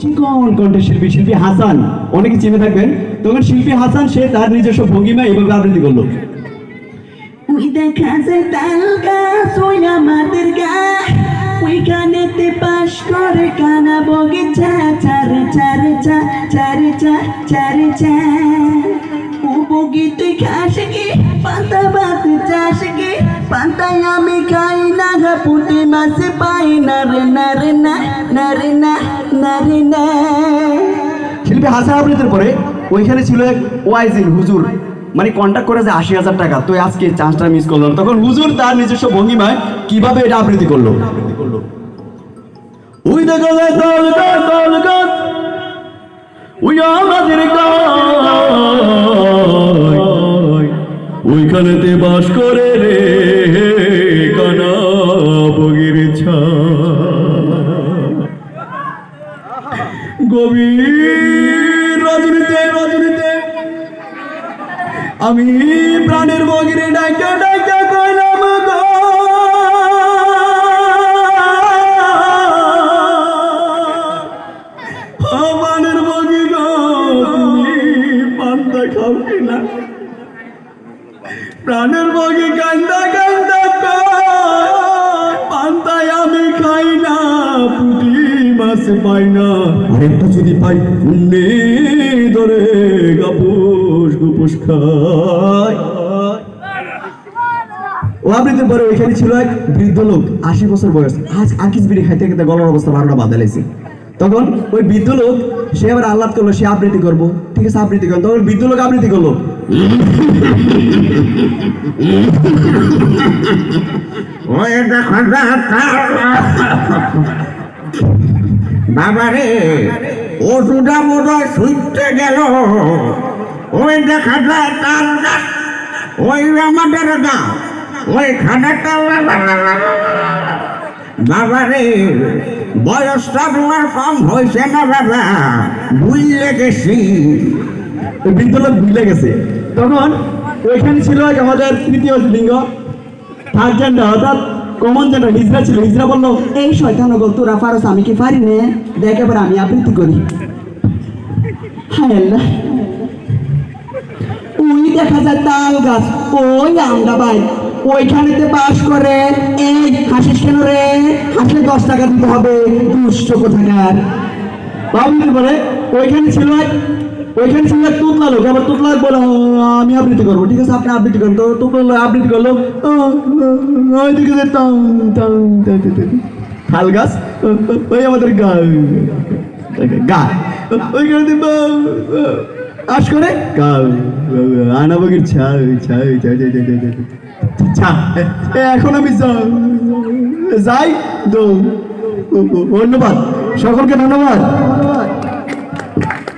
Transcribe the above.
চিকন কণ্ঠের শিল্পী শিল্পী হাসান। অনেকে চিনে থাকবেন। তখন শিল্পী হাসান, সে তার নিজস্ব ভঙ্গিমা এইভাবে আবৃত্তি করল। ওই দেখা ওইখানেতে পাশ করে কানা বগিচা চারে চারে চা চারে চা চারে চা ও বগিতে খাস কি পাতা বাত চাষ কি পাতায় আমি খাই গা পুটি মাছে পাই না রে না রে না না রে না। না রে না শিল্পী হাসান আবৃত্তির পরে ওইখানে ছিল এক ওয়াইজিন হুজুর মানে কন্ট্যাক্ট করে যে আশি হাজার টাকা। তো আজকে চান্সটা মিস করলাম। তখন হুজুর তার নিজস্ব ভঙ্গিমায় কীভাবে এটা আবৃত্তি করল? ওই দেখো ওই আমাদের। ওইখানেতে বাস করে রে। আমি প্রাণের বগিরে ডাইকা ডাইকা কইলাম প্রাণের বগি, গো, তুমি পান্তা খাও কিনা প্রাণের বগি কান্দা কান্দা পান্তায় আমি খাই না, পুটি মাছ পাই না। আরেকটা যদি পাই পুণ্যে আবৃত্তির পরে ওইখানে ছিল এক বৃদ্ধ লোক, আশি বছর বয়স। আজ আকিস বিড়ি খাইতে খাইতে গলার অবস্থা বারোটা বাদালাইছে তখন ওই বৃদ্ধ লোক, সে আবার আহ্লাদ করল, সে আবৃত্তি করব। ঠিক আছে, আবৃত্তি করল তখন বৃদ্ধ লোক আবৃত্তি করল। বাবা রে ওষুধা বোধ শুইতে গেল। ওই দেখা যায় তার ওই আমাদের গাঁ ওই খানাটা বাবা রে, বয়সটা তোমার কম হয়েছে না বাবা গেছি। গেছে। তখন ওইখানে ছিল আমাদের তৃতীয় লিঙ্গ। থার্ড জেন্ডার অর্থাৎ কমন জেন্ডার হিজরা ছিল, হিজরা বলল, এই শয়তান গল তোরা পারস, আমি কি পারি না? দেখ, এবার আমি আবৃত্তি করি। হায় দেখা যায় তাল গাছ, ওই আমরা ভাই ওইখানেতে বাস করে। এই হাসিস কেন রে? হাসলে দশ টাকা দিতে হবে দুষ্ট কোথাকার। বাবুদের পরে ওইখানে ছিল ওইখানে ছিল এক তুতলা লোক। আবার তুতলা বলে আমি আবৃত্তি করব। ঠিক আছে আপনি আবৃত্তি করেন। তো তুতলা লোক আবৃত্তি করল। "ও, ও, ওই দিকে যে টাং, টাং, টাং, টাং, টাং।" তাল গাছ। ওই আমাদের গা। গা ওইখানে আশ করে। গা আনা বগির ছা ছা ছা ছা আচ্ছা এখন আমি যাই তো ধন্যবাদ। সকলকে ধন্যবাদ।